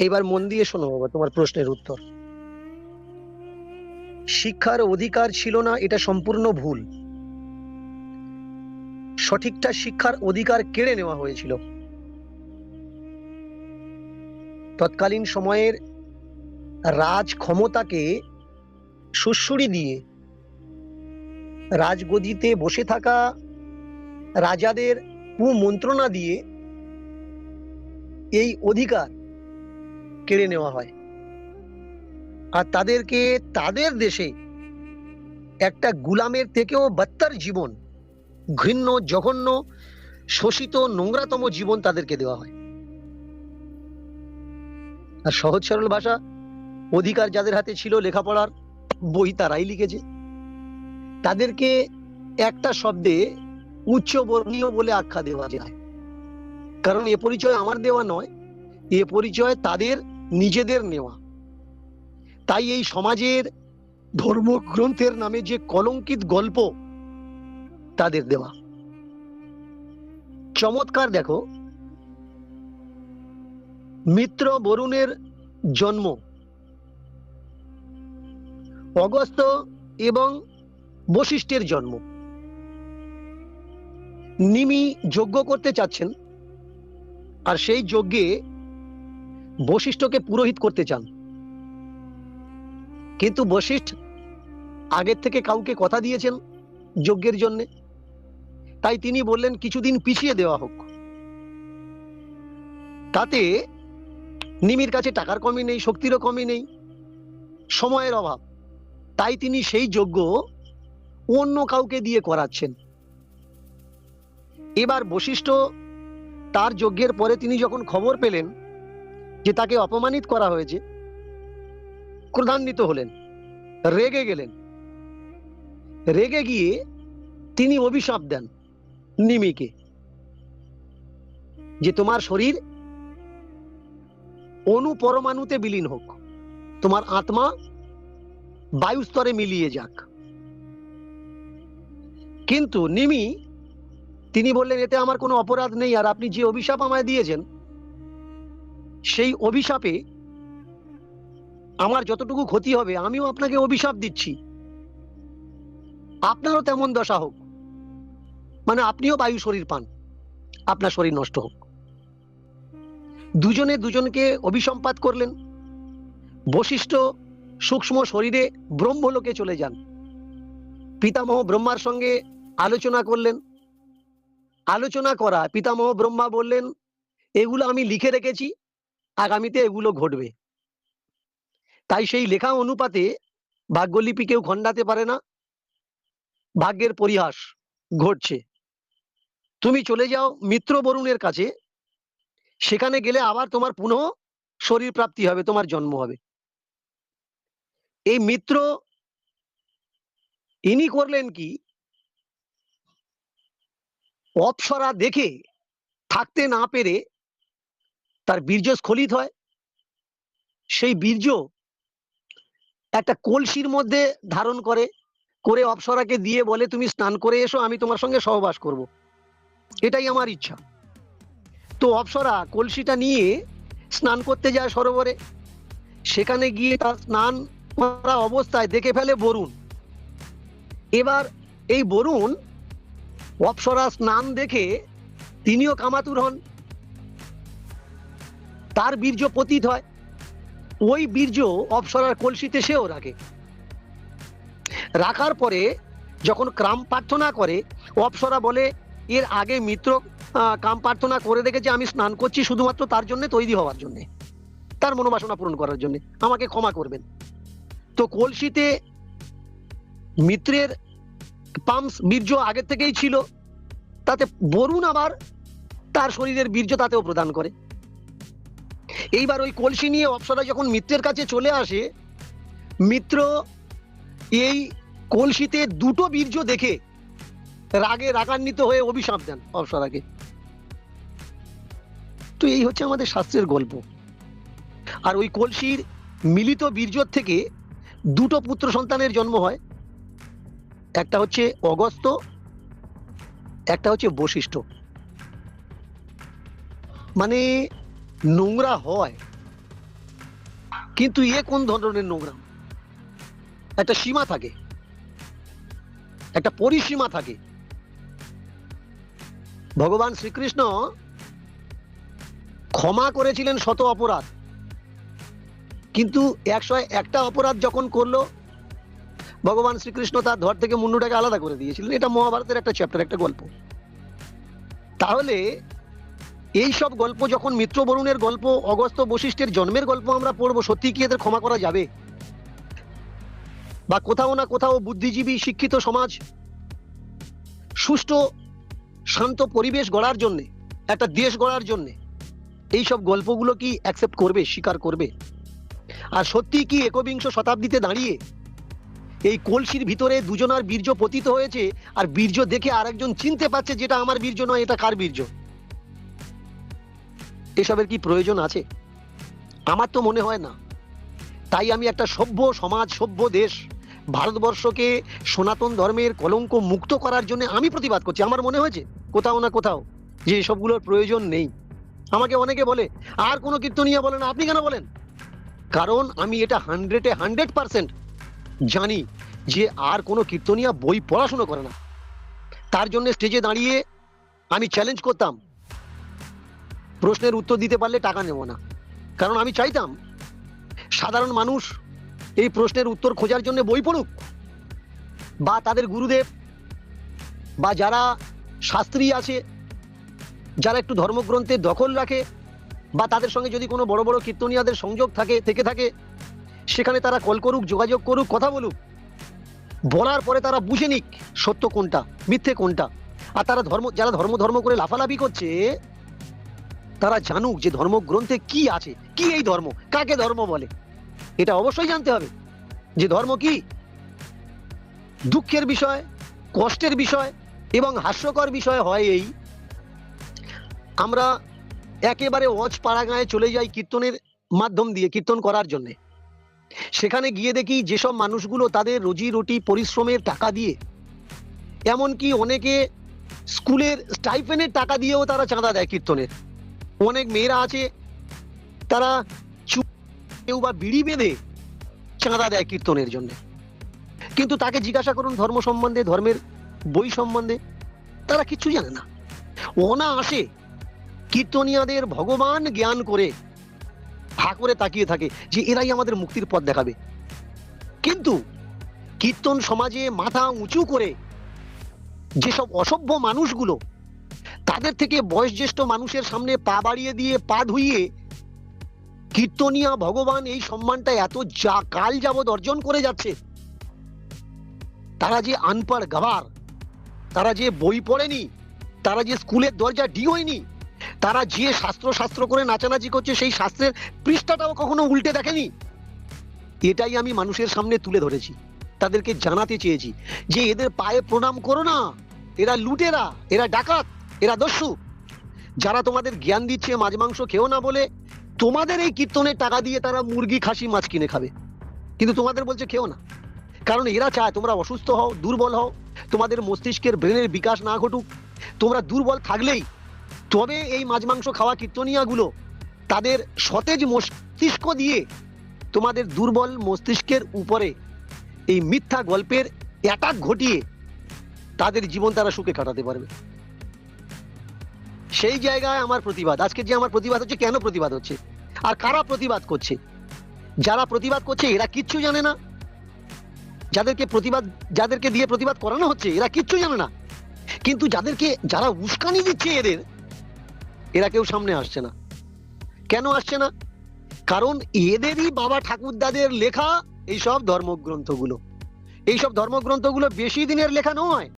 এইবার মন দিয়ে শোনো বাবা, তোমার প্রশ্নের উত্তর। শিক্ষার অধিকার ছিল না, এটা সম্পূর্ণ ভুল। সঠিকটা শিক্ষার অধিকার কেড়ে নেওয়া হয়েছিল। তৎকালীন সময়ের রাজ ক্ষমতাকে সুশ্রুড়ি দিয়ে রাজগদিতে বসে থাকা রাজাদের কুমন্ত্রণা দিয়ে এই অধিকার কেড়ে নেওয়া হয়। আর তাদেরকে তাদের দেশে একটা গুলামের থেকেও বাত্তার জীবন, ঘৃণ্য, জঘন্য, শোষিত, নোংরাতম জীবন তাদেরকে দেওয়া হয়। আর সহজ সরল ভাষা, অধিকার যাদের হাতে ছিল লেখাপড়ার বই তারাই লিখেছে। তাদেরকে একটা শব্দে উচ্চ বর্ণীয় বলে আখ্যা দেওয়া যায়। কারণ এ পরিচয় আমার দেওয়া নয়, এ পরিচয় তাদের নিজেদের নেওয়া। তাই এই সমাজের ধর্মগ্রন্থের নামে যে কলঙ্কিত গল্প তাদের দেওয়া। চমৎকার দেখো, মিত্র বরুণের জন্ম। অগস্ত এবং বশিষ্ঠের জন্ম। নিমি যজ্ঞ করতে চাচ্ছেন, আর সেই যজ্ঞে বশিষ্ঠকে পুরোহিত করতে চান। কিন্তু বশিষ্ঠ আগের থেকে কাউকে কথা দিয়েছেন যজ্ঞের জন্য। তাই তিনি বললেন, কিছুদিন পিছিয়ে দেওয়া হোক। তাতে নিমির কাছে টাকার কমি নেই, শক্তিরও কমি নেই, সময়ের অভাব। তাই তিনি সেই যজ্ঞ অন্য কাউকে দিয়ে করাচ্ছেন। এবার বশিষ্ঠ তার যজ্ঞের পরে তিনি যখন খবর পেলেন যে তাকে অপমানিত করা হয়েছে, ক্রধান্বিত হলেন, রেগে গেলেন। রেগে গিয়ে তিনি অভিশাপ দেন নিমিকে, যে তোমার শরীর অনু পরমাণুতে বিলীন হোক, তোমার আত্মা বায়ুস্তরে মিলিয়ে যাক। কিন্তু নিমি, তিনি বললেন, এতে আমার কোনো অপরাধ নেই, আর আপনি যে অভিশাপ আমায় দিয়েছেন সেই অভিশাপে আমার যতটুকু ক্ষতি হবে, আমিও আপনাকে অভিশাপ দিচ্ছি। আপনারও তেমন দশা হোক। মানে আপনিও বায়ু শরীর পান। আপনার শরীর নষ্ট হোক। দুজনে দুজনকে অভিসম্পাত করলেন। বশিষ্ঠ সূক্ষ্ম শরীরে ব্রহ্মলোকে চলে যান। পিতামহ ব্রহ্মার সঙ্গে আলোচনা করলেন। আলোচনা করা পিতামহ ব্রহ্মা বললেন, এগুলো আমি লিখে রেখেছি। আগামীতে এগুলো ঘটবে। তাই সেই লেখা অনুপাতে ভাগ্যলিপি কেউ খণ্ডাতে পারে না। ভাগ্যের পরিহাস ঘটছে। তুমি চলে যাও মিত্র বরুণের কাছে। সেখানে গেলে আবার তোমার পুনঃ শরীর প্রাপ্তি হবে, তোমার জন্ম হবে। এই মিত্র ইনি করলেন কি? অপসরা দেখে, থাকতে না পেরে তার বীর্য স্খলিত হয়। সেই বীর্য একটা কলসির মধ্যে ধারণ করে করে অপসরাকে দিয়ে বলে, তুমি স্নান করে এসো, আমি তোমার সঙ্গে সহবাস করব। এটাই আমার ইচ্ছা। তো অপসরা কলসিটা নিয়ে স্নান করতে যায় সরোবরে। সেখানে গিয়ে তার স্নান করা অবস্থায় দেখে ফেলে বরুণ। এবার এই বরুণ অপসরা স্নান দেখে তিনিও কামাতুর হন। তার বীর্য পতিত হয়। ওই বীর্য অপসরার কলসিতে সেও রাখে। রাখার পরে যখন ক্রাম প্রার্থনা করে, অপসরা বলে, এর আগে মিত্র কাম প্রার্থনা করে রেখেছে আমি স্নান করছি শুধুমাত্র তার জন্য, তৈরি হওয়ার জন্য। তার মনোবাসনা পূরণ করার জন্য। আমাকে ক্ষমা করবেন। তো কলসিতে মিত্রের পাম্পস বীর্য আগের থেকেই ছিল। তাতে বরুণ আবার তার শরীরের বীর্য তাতেও প্রদান করে। এইবার ওই কলসি নিয়ে অপসরা যখন মিত্রের কাছে চলে আসে, মিত্র এই কলসিতে দুটো বীর্য দেখে রাগে রাগান্বিত হয়ে অভিশাপ দেন অপসরাকে। তো এই হচ্ছে আমাদের শাস্ত্রের গল্প। আর ওই কলসির মিলিত বীর্যর থেকে দুটো পুত্র সন্তানের জন্ম হয়। একটা হচ্ছে অগস্ত, একটা হচ্ছে বশিষ্ঠ। মানে নোংরা হয়। কিন্তু এ কোন ধরনের নোংরা? একটা সীমা থাকে। একটা পরিসীমা থাকে। ভগবান শ্রীকৃষ্ণ ক্ষমা করেছিলেন শত অপরাধ। কিন্তু একশো একটা অপরাধ যখন করল, ভগবান শ্রীকৃষ্ণ তার ধর থেকে মুন্ডুটাকে আলাদা করে দিয়েছিলেন। এটা মহাভারতের একটা চ্যাপ্টার একটা গল্প। তাহলে এই সব গল্প যখন মিত্র বরুণের গল্প, অগস্ত বশিষ্ঠের জন্মের গল্প আমরা পড়ব, সত্যি কি এদের ক্ষমা করা যাবে? বা কোথাও না কোথাও বুদ্ধিজীবী, শিক্ষিত সমাজ, সুষ্ঠু, শান্ত পরিবেশ গড়ার জন্যে, একটা দেশ গড়ার জন্যে, এই সব গল্পগুলো কি অ্যাকসেপ্ট করবে, স্বীকার করবে? আর সত্যি কি একবিংশ শতাব্দীতে দাঁড়িয়ে এই কলসির ভিতরে দুজনার বীর্য পতিত হয়েছে, আর বীর্য দেখে আরেকজন চিনতে পারছে যেটা আমার বীর্য নয়, এটা কার বীর্য? এসবের কি প্রয়োজন আছে? আমার তো মনে হয় না। তাই আমি একটা সভ্য সমাজ, সভ্য দেশ, ভারতবর্ষকে সনাতন ধর্মের কলঙ্ক মুক্ত করার জন্য আমি প্রতিবাদ করছি। আমার মনে হয়েছে, কোথাও না কোথাও, যে এসবগুলোর প্রয়োজন নেই। আমাকে অনেকে বলে, আর কোনো কীর্তনীয় বলেন আপনি কেন বলেন? কারণ আমি এটা হান্ড্রেডে হান্ড্রেড পার্সেন্ট জানি যে আর কোনো কীর্তনিয়া বই পড়াশুনো করে না। তার জন্য স্টেজে দাঁড়িয়ে আমি চ্যালেঞ্জ করতাম প্রশ্নের উত্তর দিতে পারলে টাকা নেব না। কারণ আমি চাইতাম, সাধারণ মানুষ এই প্রশ্নের উত্তর খোঁজার জন্য বই পড়ুক, বা তাদের গুরুদেব, বা যারা শাস্ত্রী আছে, যারা একটু ধর্মগ্রন্থে দখল রাখে, বা তাদের সঙ্গে যদি কোনো বড় বড় কীর্তনিয়াদের সংযোগ থাকে, থেকে থাকে, সেখানে তারা কল করুক, যোগাযোগ করুক, কথা বলুক, বলার পরে তারা বুঝে নিক সত্য কোনটা, মিথ্যে কোনটা। আর তারা ধর্ম, যারা ধর্ম ধর্ম করে লাফালাফি করছে তারা জানুক যে ধর্মগ্রন্থে কি আছে। কি এই ধর্ম? কাকে ধর্ম বলে? এটা অবশ্যই জানতে হবে। যে ধর্ম কি? দুঃখের বিষয়, কষ্টের বিষয় এবং হাস্যকর বিষয় হয় এই। আমরা একেবারে অজ পাড়াগাঁয়ে চলে যাই কীর্তনের মাধ্যম দিয়ে, কীর্তন করার জন্যে। সেখানে গিয়ে দেখি যেসব মানুষগুলো তাদের রুজি রুটি পরিশ্রমের টাকা দিয়ে, এমনকি অনেকে স্কুলের স্টাইফেনের টাকা দিয়েও তারা চাঁদা দেয় কীর্তনের। অনেক মেয়েরা আছে, তারা কেউ বা বিড়ি বেঁধে চাঁদা দেয় কীর্তনের জন্য। কিন্তু তাকে জিজ্ঞাসা করুন ধর্ম সম্বন্ধে, ধর্মের বই সম্বন্ধে, তারা কিচ্ছু জানে না। ওনা আসে কীর্তনিয়াদের ভগবান জ্ঞান করে হা করে তাকিয়ে থাকে যে এরাই আমাদের মুক্তির পথ দেখাবে। কিন্তু কীর্তন সমাজে মাথা উঁচু করে যেসব অসভ্য মানুষগুলো তাদের থেকে বয়োজ্যেষ্ঠ মানুষের সামনে পা বাড়িয়ে দিয়ে পা ধুইয়ে কীর্তনিয়া ভগবান এই সম্মানটা এত যা কাল যাবৎ অর্জন করে যাচ্ছে। তারা যে আনপাড় গাবার, তারা যে বই পড়েনি, তারা যে স্কুলের দরজা ডি হয়নি তারা যে শাস্ত্র শাস্ত্র করে নাচানাচি করছে, সেই শাস্ত্রের পৃষ্ঠাটাও কখনো উল্টে দেখেনি। এটাই আমি মানুষের সামনে তুলে ধরেছি, তাদেরকে জানাতে চেয়েছি যে এদের পায়ে প্রণাম করো না, এরা লুটেরা, এরা ডাকাত। এরা দস্যু। যারা তোমাদের জ্ঞান দিচ্ছে, মাছ, মাংস খেও না বলে, তোমাদের এই কীর্তনের টাকা দিয়ে তারা মুরগি, খাসি, মাছ কিনে খাবে। কিন্তু তোমাদের বলছে খেও না। কারণ এরা চায় তোমরা অসুস্থ হও, দুর্বল হও, তোমাদের মস্তিষ্কের ব্রেনের বিকাশ না ঘটুক। তোমরা দুর্বল থাকলেই তবে এই মাছ, মাংস খাওয়া কীর্তনিয়াগুলো তাদের সতেজ মস্তিষ্ক দিয়ে তোমাদের দুর্বল মস্তিষ্কের উপরে এই মিথ্যা গল্পের অ্যাটাক ঘটিয়ে তাদের জীবন তারা সুখে কাটাতে পারবে। সেই জায়গায় আমার প্রতিবাদ। আজকে যে আমার প্রতিবাদ হচ্ছে, কেন প্রতিবাদ হচ্ছে? আর কারা প্রতিবাদ করছে? যারা প্রতিবাদ করছে, এরা কিচ্ছু জানে না। যাদেরকে প্রতিবাদ, যাদেরকে দিয়ে প্রতিবাদ করানো হচ্ছে, এরা কিচ্ছু জানে না। কিন্তু যাদেরকে, যারা উস্কানি দিচ্ছে এদের, এরা কেউ সামনে আসছে না। কেন আসছে না? কারণ এদেরই বাবা ঠাকুরদাদের লেখা এইসব ধর্মগ্রন্থগুলো। এইসব ধর্মগ্রন্থগুলো বেশি দিনের লেখা নয়।